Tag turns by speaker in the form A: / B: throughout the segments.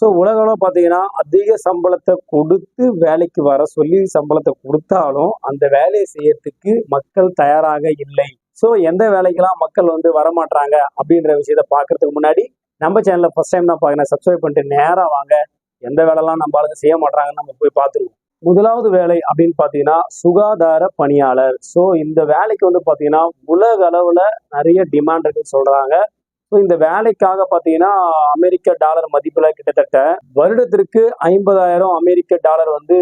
A: So உலக பார்த்தீங்கன்னா அதிக சம்பளத்தை கொடுத்து வேலைக்கு வர சொல்லி சம்பளத்தை கொடுத்தாலும் அந்த வேலையை செய்யறதுக்கு மக்கள் தயாராக இல்லை. ஸோ எந்த வேலைக்கெல்லாம் மக்கள் வந்து வரமாட்டாங்க அப்படின்ற விஷயத்த பார்க்கறதுக்கு முன்னாடி நம்ம சேனலில் ஃபர்ஸ்ட் டைம் தான் பார்க்கணும் சப்ஸ்கிரைப் பண்ணிட்டு நேராக வாங்க. எந்த வேலைலாம் நம்ம ஆளுங்க செய்ய மாட்டாங்கன்னு நம்ம போய் பார்த்துருவோம் முதலாவது வேலை அப்படின்னு பார்த்தீங்கன்னா சுகாதார பணியாளர். ஸோ இந்த வேலைக்கு வந்து பார்த்தீங்கன்னா உலக அளவில் நிறைய டிமாண்ட் இருக்குன்னு சொல்கிறாங்க ஸோ இந்த வேலைக்காக பார்த்தீங்கன்னா அமெரிக்க டாலர் மதிப்பில் கிட்டத்தட்ட வருடத்திற்கு ஐம்பதாயிரம் அமெரிக்க டாலர் வந்து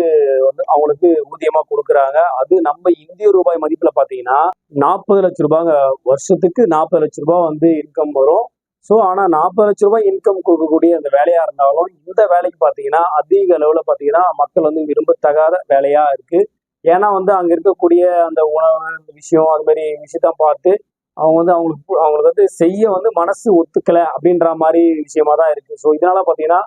A: வந்து அவங்களுக்கு ஊதியமாக கொடுக்குறாங்க. அது நம்ம இந்திய ரூபாய் மதிப்பில் பார்த்தீங்கன்னா நாற்பது லட்ச ரூபாங்க. வருஷத்துக்கு நாற்பது லட்ச ரூபாய் வந்து இன்கம் வரும். ஸோ ஆனால் நாற்பது லட்ச ரூபாய் இன்கம் கொடுக்கக்கூடிய அந்த வேலையாக இருந்தாலும் இந்த வேலைக்கு பார்த்தீங்கன்னா அதிக அளவில் பார்த்தீங்கன்னா மக்கள் வந்து விரும்பத்தகாத வேலையாக இருக்குது ஏன்னா வந்து அங்கே இருக்கக்கூடிய அந்த உணவு விஷயம் அது மாதிரி விஷயத்தான் பார்த்து அவங்க வந்து அவங்களுக்கு அவங்களுக்கு வந்து செய்ய வந்து மனசு ஒத்துக்கல அப்படின்ற மாதிரி விஷயமா தான் இருக்கு. ஸோ இதனால பார்த்தீங்கன்னா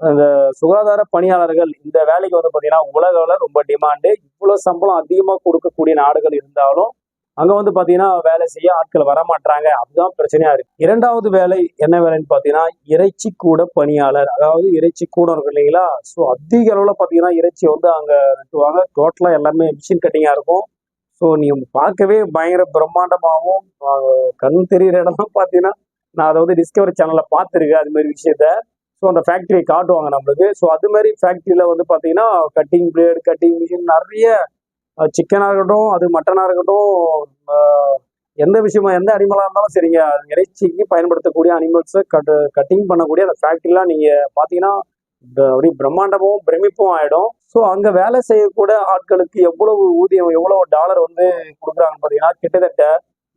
A: அந்த சுகாதார பணியாளர்கள் இந்த வேலைக்கு வந்து பார்த்தீங்கன்னா உலக ரொம்ப டிமாண்டு இவ்வளோ சம்பளம் அதிகமாக கொடுக்கக்கூடிய நாடுகள் இருந்தாலும் அங்க வந்து பாத்தீங்கன்னா வேலை செய்ய ஆட்கள் வரமாட்டாங்க அதுதான் பிரச்சனையா இருக்கு. இரண்டாவது வேலை என்ன வேலைன்னு பாத்தீங்கன்னா இறைச்சி கூட பணியாளர். அதாவது இறைச்சி கூட இருக்கு இல்லைங்களா? ஸோ அதிக அளவுல பாத்தீங்கன்னா இறைச்சி வந்து அங்க நட்டுவாங்க டோட்டலா எல்லாமே மிஷின் கட்டிங்கா இருக்கும். ஸோ நீ பார்க்கவே பயங்கர பிரம்மாண்டமாகவும் கண் தெரிகிற இடம்லாம் பார்த்தீங்கன்னா நான் அதை வந்து டிஸ்கவரி சேனலில் பார்த்துருக்கேன் அது மாதிரி விஷயத்த. ஸோ அந்த ஃபேக்ட்ரியை காட்டுவாங்க நம்மளுக்கு. ஸோ அது மாதிரி ஃபேக்ட்ரியில் வந்து பார்த்தீங்கன்னா கட்டிங் பிளேடு கட்டிங் மிஷின் நிறைய சிக்கனாக இருக்கட்டும் அது மட்டனாக இருக்கட்டும் எந்த விஷயமா எந்த அனிமலாக இருந்தாலும் சரிங்க. அது இறைச்சிக்கு பயன்படுத்தக்கூடிய அனிமல்ஸை கட் கட்டிங் பண்ணக்கூடிய அந்த ஃபேக்ட்ரிலாம் நீங்கள் பார்த்தீங்கன்னா அப்படியே பிரம்மாண்டமும் பிரமிப்பும் ஆகிடும் ஸோ அங்கே வேலை செய்யக்கூட ஆட்களுக்கு எவ்வளவு ஊதியம் எவ்வளவு டாலர் வந்து கொடுக்குறாங்கன்னு பார்த்தீங்கன்னா கிட்டத்தட்ட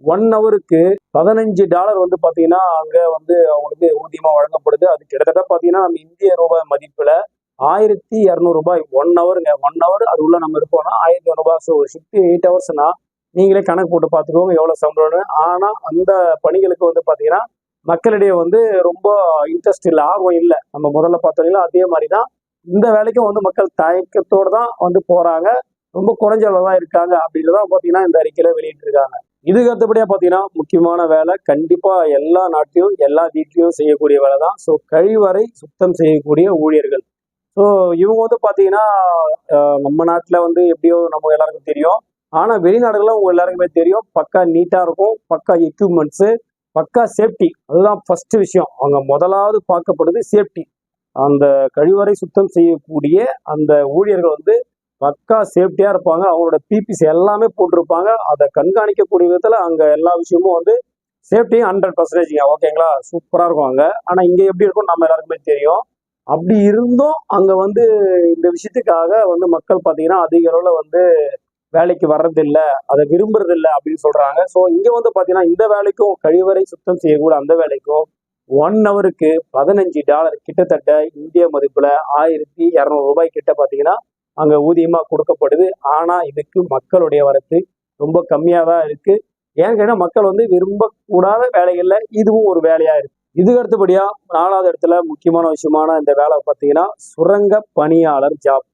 A: ஒன் ஹவருக்கு பதினஞ்சு டாலர் வந்து பார்த்தீங்கன்னா அங்கே வந்து அவங்களுக்கு ஊதியமாக வழங்கப்படுது. அது கிட்டத்தட்ட பார்த்தீங்கன்னா நம்ம இந்திய ரூபாய் மதிப்பில் ஆயிரத்தி இரநூறுபாய் ஒன் ஹவருங்க ஒன் ஹவர் அது உள்ள நம்ம இருப்போம்னா ஆயிரத்தி இரநூறுபா ஸோ ஒரு ஷிஃப்ட் எயிட் ஹவர்ஸ்னா நீங்களே கணக்கு போட்டு பார்த்துக்கோங்க எவ்வளோ சம்பளம்னு ஆனால் அந்த பணிகளுக்கு வந்து பார்த்தீங்கன்னா மக்களிடையே வந்து ரொம்ப இன்ட்ரெஸ்ட் இல்லை ஆர்வம் இல்லை. நம்ம முதல்ல பார்த்தோம்னா அதே மாதிரி தான் இந்த வேலைக்கும் வந்து மக்கள் தயக்கத்தோடு தான் வந்து போகிறாங்க ரொம்ப குறைஞ்ச அளவு தான் இருக்காங்க அப்படின்னு தான் பார்த்தீங்கன்னா இந்த அறிக்கையில வெளியிட்டிருக்காங்க. இதுக்கு அடுத்தபடியாக பார்த்தீங்கன்னா முக்கியமான வேலை கண்டிப்பாக எல்லா நாட்டிலும் எல்லா வீட்லையும் செய்யக்கூடிய வேலை தான். ஸோ கழிவறை சுத்தம் செய்யக்கூடிய ஊழியர்கள். ஸோ இவங்க வந்து பார்த்தீங்கன்னா நம்ம நாட்டில் வந்து எப்படியோ நம்ம எல்லாருக்கும் தெரியும். ஆனால் வெளிநாடுகளில் உங்க எல்லாருக்குமே தெரியும். பக்கா நீட்டாக இருக்கும். பக்கா எக்யூப்மெண்ட்ஸு பக்கா சேஃப்டி அதுதான் ஃபர்ஸ்ட் விஷயம். அவங்க முதலாவது பார்க்கப்படுது சேஃப்டி அந்த கழிவறை சுத்தம் செய்யக்கூடிய அந்த ஊழியர்கள் வந்து பக்கா சேஃப்டியாக இருப்பாங்க. அவங்களோட பிபிஸ் எல்லாமே போட்டிருப்பாங்க. அதை கண்காணிக்கக்கூடிய விதத்தில் அங்கே எல்லா விஷயமும் வந்து சேஃப்டியும் ஹண்ட்ரட் பர்சன்டேஜ்ங்க. ஓகேங்களா? சூப்பராக இருக்கும் அங்கே. ஆனால் இங்கே எப்படி இருக்கும் நம்ம எல்லாருக்குமே தெரியும். அப்படி இருந்தும் அங்கே வந்து இந்த விஷயத்துக்காக வந்து மக்கள் பார்த்தீங்கன்னா அதிக அளவில் வந்து வேலைக்கு வர்றதில்ல. அதை விரும்புறதில்ல அப்படின்னு சொல்றாங்க. ஸோ இங்க வந்து பாத்தீங்கன்னா இந்த வேலைக்கும் கழிவறை சுத்தம் செய்யக்கூட அந்த வேலைக்கும் ஒன் ஹவருக்கு பதினஞ்சு டாலர் கிட்டத்தட்ட இந்திய மதிப்புல ஆயிரத்தி இரநூறு ரூபாய் கிட்ட பாத்தீங்கன்னா அங்க ஊதியமா கொடுக்கப்படுது. ஆனா இதுக்கு மக்களுடைய வரத்து ரொம்ப கம்மியா தான் இருக்கு. ஏன்னு கேட்டா மக்கள் வந்து விரும்பக்கூடாத வேலைகள்ல இதுவும் ஒரு வேலையா இருக்கு. இதுக்கு அடுத்தபடியா நாலாவது இடத்துல முக்கியமான விஷயமான இந்த வேலை பார்த்தீங்கன்னா சுரங்க பணியாளர் ஜாப்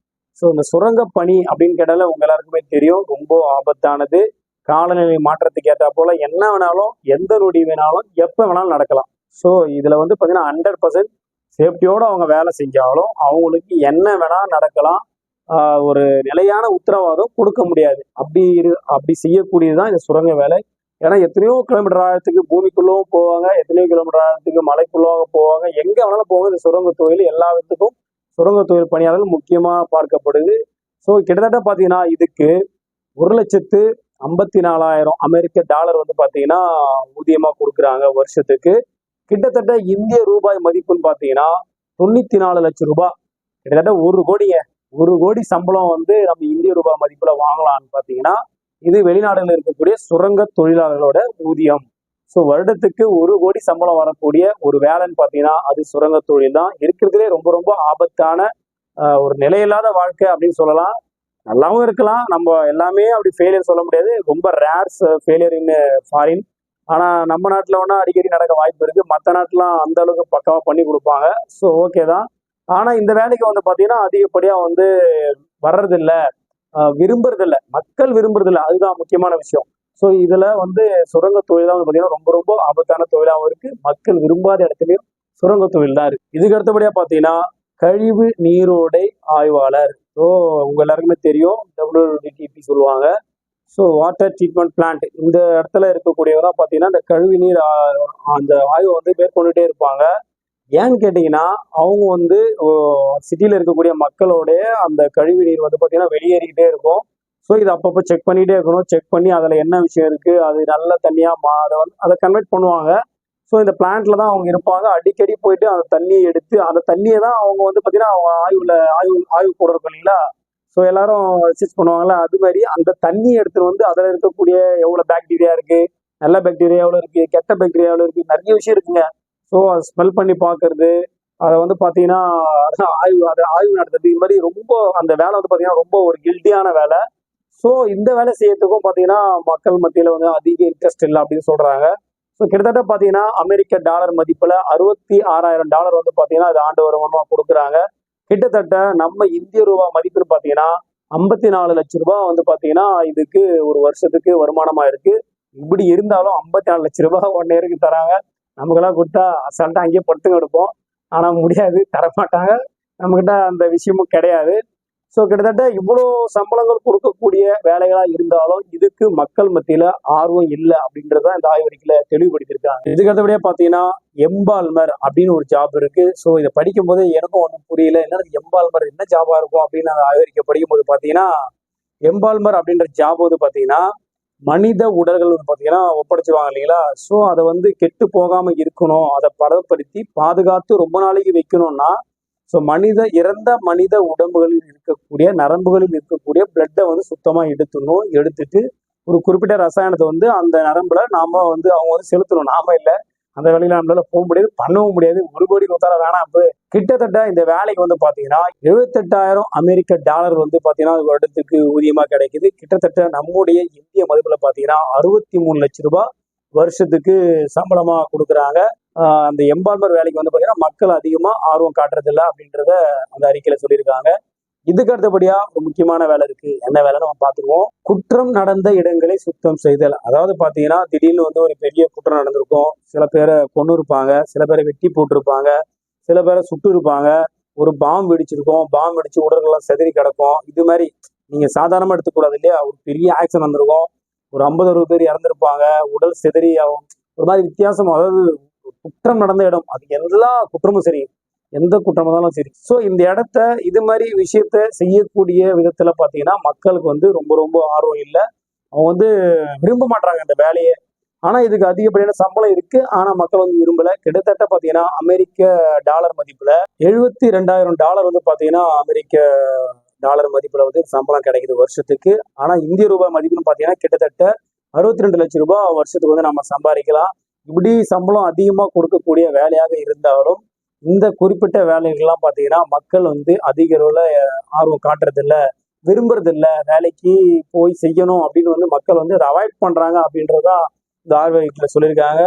A: ஸோ இந்த சுரங்க பணி அப்படின்னு கேட்டாலே உங்க எல்லாருக்குமே தெரியும் ரொம்ப ஆபத்தானது. காலநிலை மாற்றத்துக்கு ஏற்றா போல என்ன வேணாலும் எந்த நொடி வேணாலும் எப்போ வேணாலும் நடக்கலாம். ஸோ இதில் வந்து பார்த்தீங்கன்னா ஹண்ட்ரட் பர்சன்ட் சேஃப்டியோடு அவங்க வேலை செஞ்சாலும் அவங்களுக்கு என்ன வேணால் நடக்கலாம். ஒரு நிலையான உத்தரவாதம் கொடுக்க முடியாது. அப்படி இரு அப்படி செய்யக்கூடியதுதான் இந்த சுரங்க வேலை. ஏன்னா எத்தனையோ கிலோமீட்டர் ஆழத்துக்கு பூமிக்குள்ளவும் போவாங்க எத்தனையோ கிலோமீட்டர் ஆழத்துக்கு மலைக்குள்ளவும் போவாங்க. எங்கே வேணாலும் போவாங்க இந்த சுரங்க தொழில் எல்லா விதத்துக்கும் சுரங்க தொழில் பணியாளர்கள் முக்கியமாக பார்க்கப்படுது. ஸோ கிட்டத்தட்ட பார்த்தீங்கன்னா இதுக்கு ஒரு லட்சத்து ஐம்பத்தி நாலாயிரம் அமெரிக்க டாலர் வந்து பார்த்தீங்கன்னா ஊதியமாக கொடுக்குறாங்க வருஷத்துக்கு. கிட்டத்தட்ட இந்திய ரூபாய் மதிப்புன்னு பார்த்தீங்கன்னா தொண்ணூத்தி நாலு லட்சம் ரூபாய். கிட்டத்தட்ட ஒரு கோடிங்க. ஒரு கோடி சம்பளம் வந்து நம்ம இந்திய ரூபாய் மதிப்புல வாங்கலாம்னு பார்த்தீங்கன்னா இது வெளிநாடுகளில் இருக்கக்கூடிய சுரங்க தொழிலாளர்களோட ஊதியம். ஸோ வருடத்துக்கு ஒரு கோடி சம்பளம் வரக்கூடிய ஒரு வேலைன்னு பார்த்தீங்கன்னா அது சுரங்க தொழில் தான். இருக்கிறதுலே ரொம்ப ரொம்ப ஆபத்தான ஒரு நிலையில்லாத வாழ்க்கை அப்படின்னு சொல்லலாம். நல்லாவும் இருக்கலாம். நம்ம எல்லாமே அப்படி ஃபெயிலியர் சொல்ல முடியாது. ரொம்ப ரேர்ஸ் ஃபெயிலியர் இன் ஃபாரின் ஆனால் நம்ம நாட்டில் வேணா அடிக்கடி நடக்க வாய்ப்பு இருக்கு. மற்ற நாட்டிலாம் அந்த அளவுக்கு பக்கமாக பண்ணி கொடுப்பாங்க. ஸோ ஓகே தான். ஆனால் இந்த வேலைக்கு வந்து பார்த்தீங்கன்னா அதிகப்படியாக வந்து வர்றதில்ல. விரும்புறதில்ல. மக்கள் விரும்புறதில்ல. அதுதான் முக்கியமான விஷயம். ஸோ இதுல வந்து சுரங்க தொழிலா வந்து பார்த்தீங்கன்னா ரொம்ப ரொம்ப ஆபத்தான தொழிலாகவும் இருக்கு. மக்கள் விரும்பாத இடத்துலையும் சுரங்க தொழில் தான் இருக்கு. இதுக்கு அடுத்தபடியா பார்த்தீங்கன்னா கழிவு நீரோடை ஆய்வாளர். ஸோ உங்க எல்லாருக்குமே தெரியும். டபிள்யூடிடிபி சொல்லுவாங்க. ஸோ வாட்டர் ட்ரீட்மெண்ட் பிளான்ட் இந்த இடத்துல இருக்கக்கூடியவங்க பார்த்தீங்கன்னா இந்த கழிவு நீர் அந்த ஆய்வை வந்து மேற்கொண்டுட்டே இருப்பாங்க. ஏன்னு கேட்டிங்கன்னா அவங்க வந்து சிட்டியில் இருக்கக்கூடிய மக்களோடைய அந்த கழிவு நீர் வந்து பார்த்தீங்கன்னா வெளியேறிக்கிட்டே இருக்கும். ஸோ இது அப்பப்போ செக் பண்ணிகிட்டே இருக்கணும். செக் பண்ணி அதில் என்ன விஷயம் இருக்குது அது நல்ல தண்ணியாக மா அதை வந்து அதை கன்வெர்ட் பண்ணுவாங்க. ஸோ இந்த பிளான்ட்ல தான் அவங்க இருப்பாங்க. அடிக்கடி போயிட்டு அந்த தண்ணியை எடுத்து அந்த தண்ணியை தான் அவங்க வந்து பார்த்தீங்கன்னா அவங்க ஆய்வுல ஆய்வு ஆய்வு கூட இருக்கும் இல்லைங்களா? ஸோ எல்லாரும் ரிசர்ச் பண்ணுவாங்களா அது மாதிரி அந்த தண்ணியை எடுத்துகிட்டு வந்து அதில் இருக்கக்கூடிய எவ்வளோ பாக்டீரியா இருக்கு நல்ல பாக்டீரியா எவ்வளோ இருக்கு கெட்ட பாக்டீரியா எவ்வளோ இருக்கு நிறைய விஷயம் இருக்குங்க. ஸோ அதை ஸ்மெல் பண்ணி பார்க்கறது அதை வந்து பார்த்தீங்கன்னா ஆய்வு அதை ஆய்வு நடத்துறது இது மாதிரி ரொம்ப அந்த வேலை வந்து பார்த்தீங்கன்னா ரொம்ப ஒரு கில்ட்டியான வேலை. ஸோ இந்த வேலை செய்யறதுக்கும் பார்த்தீங்கன்னா மக்கள் மத்தியில் வந்து அதிக இன்ட்ரெஸ்ட் இல்லை அப்படின்னு சொல்றாங்க. ஸோ கிட்டத்தட்ட பார்த்தீங்கன்னா அமெரிக்க டாலர் மதிப்பில் அறுபத்தி ஆறாயிரம் டாலர் வந்து பார்த்தீங்கன்னா அது ஆண்டு வருமானமாக கொடுக்குறாங்க. கிட்டத்தட்ட நம்ம இந்திய ரூபா மதிப்பு பார்த்தீங்கன்னா ஐம்பத்தி நாலு லட்ச ரூபாய் வந்து பார்த்தீங்கன்னா இதுக்கு ஒரு வருஷத்துக்கு வருமானமா இருக்கு இப்படி இருந்தாலும் ஐம்பத்தி நாலு லட்ச ரூபாய் ஒன் இயருக்கு தராங்க. நமக்கெல்லாம் கொடுத்தா அசால்ட்டாக அங்கேயே படுத்துங்க எடுப்போம் ஆனால் முடியாது. தரமாட்டாங்க. நம்மக்கிட்ட அந்த விஷயமும் கிடையாது. ஸோ கிட்டத்தட்ட இவ்வளோ சம்பளங்கள் கொடுக்கக்கூடிய வேலைகளாக இருந்தாலும் இதுக்கு மக்கள் மத்தியில ஆர்வம் இல்லை அப்படின்றத இந்த ஆய்வறிக்கையில் தெளிவுபடுத்தியிருக்காங்க. இதுக்கு அடுத்தபடியா பார்த்தீங்கன்னா எம்பால்மர் அப்படின்னு ஒரு ஜாப் இருக்கு. ஸோ இதை படிக்கும்போது எனக்கும் ஒன்றும் புரியல. என்ன எம்பால்மர்? என்ன ஜாபாக இருக்கும் அப்படின்னு அந்த ஆய்வறிக்கை படிக்கும்போது பார்த்தீங்கன்னா எம்பால்மர் அப்படின்ற ஜாப் வந்து பார்த்தீங்கன்னா மனித உடல்கள் வந்து பார்த்தீங்கன்னா ஒப்படைச்சிருவாங்க இல்லைங்களா? ஸோ அதை வந்து கெட்டு போகாமல் இருக்கணும். அதை பதப்படுத்தி பாதுகாத்து ரொம்ப நாளைக்கு வைக்கணும்னா ஸோ மனித இறந்த மனித உடம்புகளில் இருக்கக்கூடிய நரம்புகளில் இருக்கக்கூடிய பிளட்டை வந்து சுத்தமாக எடுத்துடணும். எடுத்துட்டு ஒரு குறிப்பிட்ட ரசாயனத்தை வந்து அந்த நரம்புல நாம வந்து அவங்க வந்து செலுத்தணும். நாம இல்லை. அந்த வேலையில நம்மளால போக முடியாது பண்ணவும் முடியாது. ஒரு கோடி கொடுத்தால வேணாம். இப்போ கிட்டத்தட்ட இந்த வேலைக்கு வந்து பாத்தீங்கன்னா எழுபத்தெட்டாயிரம் அமெரிக்க டாலர் வந்து பாத்தீங்கன்னா ஒரு வருடத்துக்கு ஊதியமா கிடைக்குது. கிட்டத்தட்ட நம்முடைய இந்திய மதிப்புல பாத்தீங்கன்னா அறுபத்தி மூணு லட்ச ரூபாய் வருஷத்துக்கு சம்பளமா கொடுக்குறாங்க. அந்த எம்பால்மர் வேலைக்கு வந்து பார்த்தீங்கன்னா மக்கள் அதிகமாக ஆர்வம் காட்டுறதில்ல அப்படின்றத அந்த அறிக்கையில் சொல்லியிருக்காங்க. இதுக்கு அடுத்தபடியா ஒரு முக்கியமான வேலை இருக்கு. என்ன வேலைன்னு நம்ம பார்த்துருவோம். குற்றம் நடந்த இடங்களை சுத்தம் செய்தல். அதாவது பாத்தீங்கன்னா திடீர்னு வந்து ஒரு பெரிய குற்றம் நடந்திருக்கும். சில பேரை கொண்டு இருப்பாங்க சில பேரை வெட்டி போட்டிருப்பாங்க. சில பேரை சுட்டு இருப்பாங்க ஒரு பாம்பு வெடிச்சிருக்கும். பாம்பு வெடிச்சு உடல்கள்லாம் செதறி கிடக்கும். இது மாதிரி நீங்க சாதாரணமா எடுத்துக்கூடாது இல்லையா? ஒரு பெரிய ஆக்சிடென்ட் வந்திருக்கும். ஒரு ஐம்பது அறுபது பேர் இறந்திருப்பாங்க. உடல் செதறி ஆகும். ஒரு மாதிரி வித்தியாசம். அதாவது குற்றம் நடந்த இடம். அது எல்லா குற்றமும் சரி. எந்த குற்றம் இருந்தாலும் சரி. ஸோ இந்த இடத்த இது மாதிரி விஷயத்த செய்யக்கூடிய விதத்துல பாத்தீங்கன்னா மக்களுக்கு வந்து ரொம்ப ரொம்ப ஆர்வம் இல்லை. அவங்க வந்து விரும்ப மாட்டாங்க இந்த வேலையை. ஆனா இதுக்கு அதிகப்படியான சம்பளம் இருக்கு. ஆனா மக்கள் வந்து விரும்பல. கிட்டத்தட்ட பாத்தீங்கன்னா அமெரிக்க டாலர் மதிப்புல எழுபத்தி ரெண்டாயிரம் டாலர் வந்து பாத்தீங்கன்னா அமெரிக்க டாலர் மதிப்புல வந்து சம்பளம் கிடைக்குது வருஷத்துக்கு. ஆனா இந்திய ரூபாய் மதிப்புன்னு பாத்தீங்கன்னா கிட்டத்தட்ட அறுபத்தி ரெண்டு லட்சம் ரூபாய் வருஷத்துக்கு வந்து நம்ம சம்பாதிக்கலாம். இப்படி சம்பளம் அதிகமாக கொடுக்கக்கூடிய வேலையாக இருந்தாலும் இந்த குறிப்பிட்ட வேலைகள்லாம் பார்த்தீங்கன்னா மக்கள் வந்து அதிக அளவில் ஆர்வம் காட்டுறதில்ல விரும்புறதில்ல வேலைக்கு போய் செய்யணும் அப்படின்னு வந்து மக்கள் வந்து அதை அவாய்ட் பண்ணுறாங்க அப்படின்றதா இந்த ஆர்வத்தில் சொல்லியிருக்காங்க.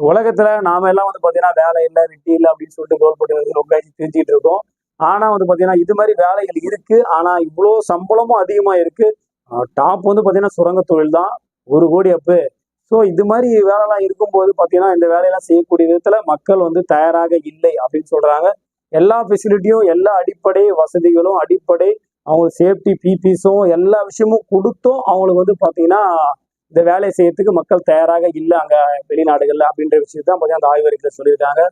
A: உலகத்துல நாம எல்லாம் வந்து பாத்தீங்கன்னா வேலை இல்லை வெட்டி இல்லை அப்படின்னு சொல்லிட்டு கோல் போட்டு ரொம்ப தெரிஞ்சுக்கிட்டு இருக்கோம். ஆனா வந்து பாத்தீங்கன்னா இது மாதிரி வேலைகள் இருக்கு. ஆனா இவ்வளோ சம்பளமும் அதிகமா இருக்கு. டாப் வந்து பாத்தீங்கன்னா சுரங்க தொழில் தான். ஒரு கோடி அப்பு. ஸோ இது மாதிரி வேலைலாம் இருக்கும்போது பார்த்தீங்கன்னா இந்த வேலையெல்லாம் செய்யக்கூடிய விதத்தில் மக்கள் வந்து தயாராக இல்லை அப்படின்னு சொல்றாங்க. எல்லா ஃபெசிலிட்டியும் எல்லா அடிப்படை வசதிகளும் அடிப்படை அவங்க சேஃப்டி பிபிஸும் எல்லா விஷயமும் கொடுத்தும் அவங்களுக்கு வந்து பார்த்தீங்கன்னா இந்த வேலையை செய்யறதுக்கு மக்கள் தயாராக இல்லை அங்கே வெளிநாடுகளில் அப்படின்ற விஷயத்தான் பார்த்தீங்கன்னா அந்த ஆய்வறிக்கையில் சொல்லியிருக்காங்க.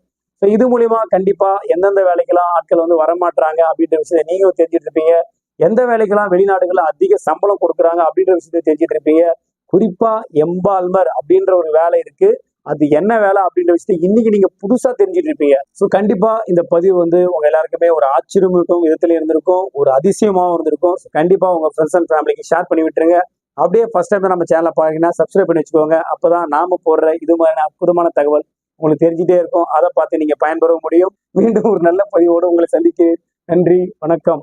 A: ஸோ இது மூலிமா கண்டிப்பாக எந்தெந்த வேலைக்கெல்லாம் ஆட்கள் வந்து வரமாட்டாங்க அப்படின்ற விஷயத்தை நீங்களும் தெரிஞ்சுட்டு இருப்பீங்க. எந்த வேலைக்கெல்லாம் வெளிநாடுகளில் அதிக சம்பளம் கொடுக்குறாங்க அப்படின்ற விஷயத்தை தெரிஞ்சுட்டு இருப்பீங்க. குறிப்பா எம்பால்மர் அப்படின்ற ஒரு வேலை இருக்கு. அது என்ன வேலை அப்படின்ற விஷயத்தை இன்னைக்கு நீங்க புதுசா தெரிஞ்சுட்டு இருப்பீங்க. ஸோ கண்டிப்பா இந்த பதிவு வந்து உங்க எல்லாருக்குமே ஒரு ஆச்சரியமூட்டும் விதத்துல இருந்திருக்கும். ஒரு அதிசயமாகவும் இருந்திருக்கும். கண்டிப்பா உங்க ஃப்ரெண்ட்ஸ் அண்ட் ஃபேமிலிக்கு ஷேர் பண்ணி விட்டுருங்க. அப்படியே ஃபர்ஸ்ட் டைம் நம்ம சேனலை பாருங்கன்னா சப்ஸ்கிரைப் பண்ணி வச்சுக்கோங்க. அப்பதான் நாம போடுற இது மாதிரியான அற்புதமான தகவல் உங்களுக்கு தெரிஞ்சுட்டே இருக்கும். அதை பார்த்து நீங்க பயன்பெற முடியும். மீண்டும் ஒரு நல்ல பதிவோடு உங்களை சந்திக்கிறேன். நன்றி வணக்கம்.